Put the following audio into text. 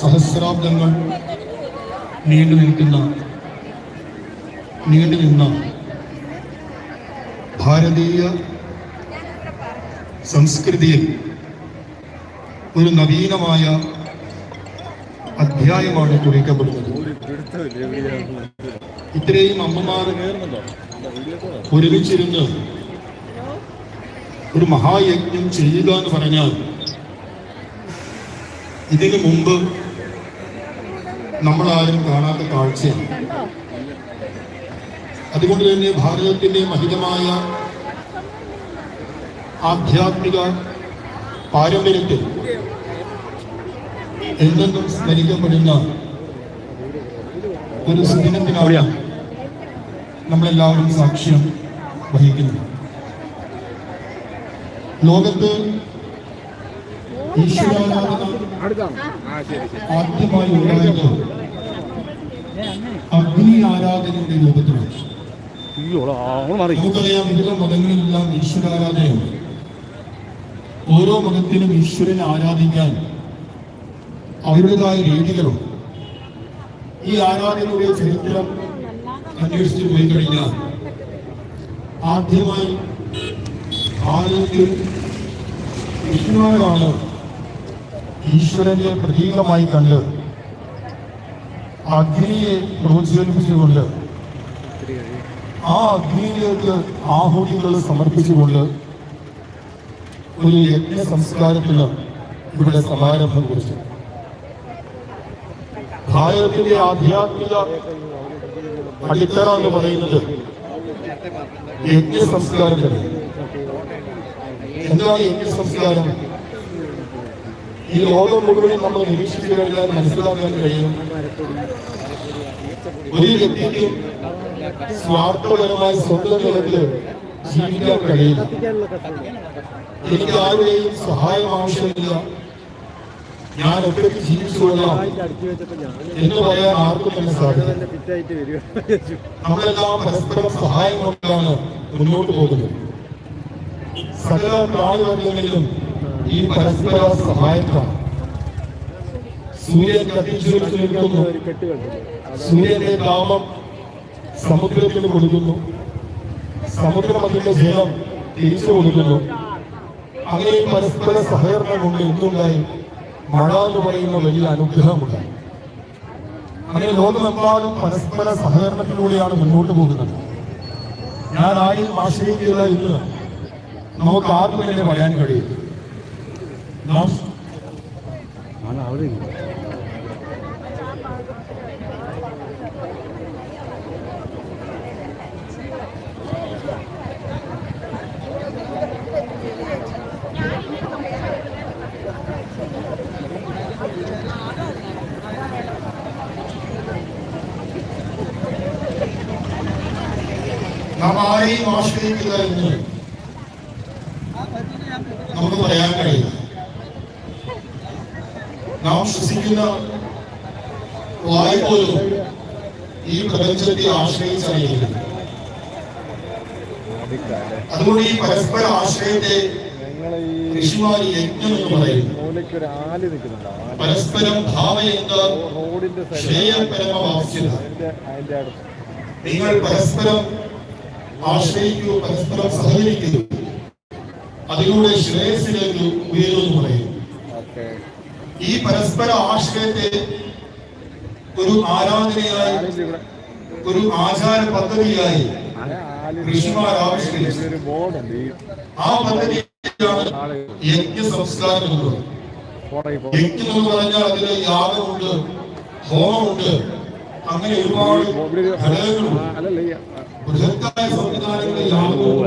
സഹസ്രാബ്ദങ്ങൾ നീണ്ടു നിൽക്കുന്ന നീണ്ടു നിന്ന ഭാരതീയ സംസ്കൃതിയിൽ ഒരു നവീനമായ അധ്യായമാണ് കുറിക്കപ്പെടുന്നത്. ഇത്രയും അമ്മമാർ ഒരുമിച്ചിരുന്ന് ഒരു മഹായജ്ഞം ചെയ്യുക എന്ന് പറഞ്ഞാൽ ഇതിനു മുമ്പ് നമ്മളാരും കാണാത്ത കാഴ്ചയാണ്. അതുകൊണ്ട് തന്നെ ഭാരതത്തിന്റെ മഹിതമായ ആധ്യാത്മിക പാരമ്പര്യത്തിൽ എന്തെന്നും സ്മരിക്കപ്പെടുന്ന ഒരു സുദിനത്തിനാണ് നമ്മളെല്ലാവരും സാക്ഷ്യം വഹിക്കുന്നു ലോകത്ത് ആദ്യമായി ഉണ്ടായത് അഗ്നി ആരാധനയുടെ രൂപത്തിലാണ് നമുക്കറിയാം വിവിധ മതങ്ങളിലെല്ലാം ഈശ്വരാരാധനയാണ് ഓരോ മതത്തിലും ഈശ്വരനെ ആരാധിക്കാൻ അവരുടേതായ രീതികളുണ്ട് ഈ ആരാധനയുടെ ചരിത്രം അന്വേഷിച്ചു പോയി കഴിഞ്ഞാൽ ആദ്യമായി ഭാരതത്തിൽ വിഷ്ണുവാണ് ഈശ്വരന്റെ പ്രതീകമായി കണ്ട് അഗ്നിയെ പ്രോത്സാഹിപ്പിച്ചുകൊണ്ട് ആ അഗ്നിയിലേക്ക് ആഹുതികൾ സമർപ്പിച്ചുകൊണ്ട് ഒരു യജ്ഞ സംസ്കാരത്തിന് ഇവിടെ സമാരംഭം കുറിച്ചു. ഭാരതത്തിന്റെ ആധ്യാത്മിക അടിത്തറ എന്ന് പറയുന്നത് യജ്ഞ സംസ്കാരം തന്നെ എന്താണ് യജ്ഞ സംസ്കാരം? ഈ ലോകം മുഴുവനും നമ്മൾ നിരീക്ഷിച്ചു കഴിഞ്ഞാൽ മനസ്സിലാക്കാൻ കഴിയും. ഒരു വ്യക്തിക്കും സ്വാർത്ഥപരമായ സ്വന്തം നിലത്തിൽ ജീവിക്കാൻ കഴിയില്ല. എനിക്ക് ആരുടെയും സഹായം ആവശ്യമില്ല. ഞാൻ ഒറ്റയ്ക്ക് ജീവിച്ചുകൊള്ളാം എന്ന് പറയാൻ ആർക്കും തന്നെ സാധിക്കും നമ്മളെല്ലാം പരസ്പരം സഹായം കൊണ്ടാണ് മുന്നോട്ട് പോകുന്നത്. സകല പ്രാണിവർഗങ്ങളിലും ഈ പരസ്പര സഹായത്താണ് സൂര്യൻ കത്തിച്ചൊലിച്ചു നിൽക്കുന്നു സൂര്യന്റെ താപം സമുദ്രത്തിന് കൊടുക്കുന്നു. സമുദ്രം അതിന്റെ ജലം തിരിച്ചു കൊടുക്കുന്നു. അങ്ങനെ പരസ്പര സഹകരണം കൊണ്ട് എന്തുണ്ടായി മഴ എന്ന് പറയുന്ന വലിയ അനുഗ്രഹമുണ്ടായി അങ്ങനെ ലോകമെമ്പാടും പരസ്പര സഹകരണത്തിലൂടെയാണ് മുന്നോട്ട് പോകുന്നത്. ഞാൻ ആരെയും ആശ്രയിക്കുക എന്ന് നമുക്ക് ആർക്കും തന്നെ പറയാൻ കഴിയും നാം നാം ആരെയും ആശ്രയിക്കുക എന്ന് നമുക്ക് പറയാൻ കഴിയില്ല. നാം ശ്വസിക്കുന്ന വായു പോലും ഈ പ്രപഞ്ചത്തെ ആശ്രയിച്ചറിയുന്നു. അതുകൊണ്ട് ഈ പരസ്പര ആശ്രയത്തെ ഋഷിമാരി യജ്ഞം എന്ന് പറയുന്നു. പരസ്പരം നിങ്ങൾ പരസ്പരം ആശ്രയിക്കൂ പരസ്പരം സഹകരിക്കുന്നു അതിലൂടെ ശ്രേയസിലേക്ക് ഉയരുമെന്ന് പറയുന്നു. ഈ പരസ്പര ആശ്രയത്തെ ഒരു ആരാധനയായി ഒരു ആചാര പദ്ധതിയായി ഋഷിമാർ ആ യജ്ഞ പറഞ്ഞാൽ അതിൽ യാഗമുണ്ട് ഹോമമുണ്ട് അങ്ങനെ ഒരുപാട് ഘടകങ്ങളുണ്ട്. ബൃഹത്തായ സംവിധാനങ്ങളിൽ യാഗവും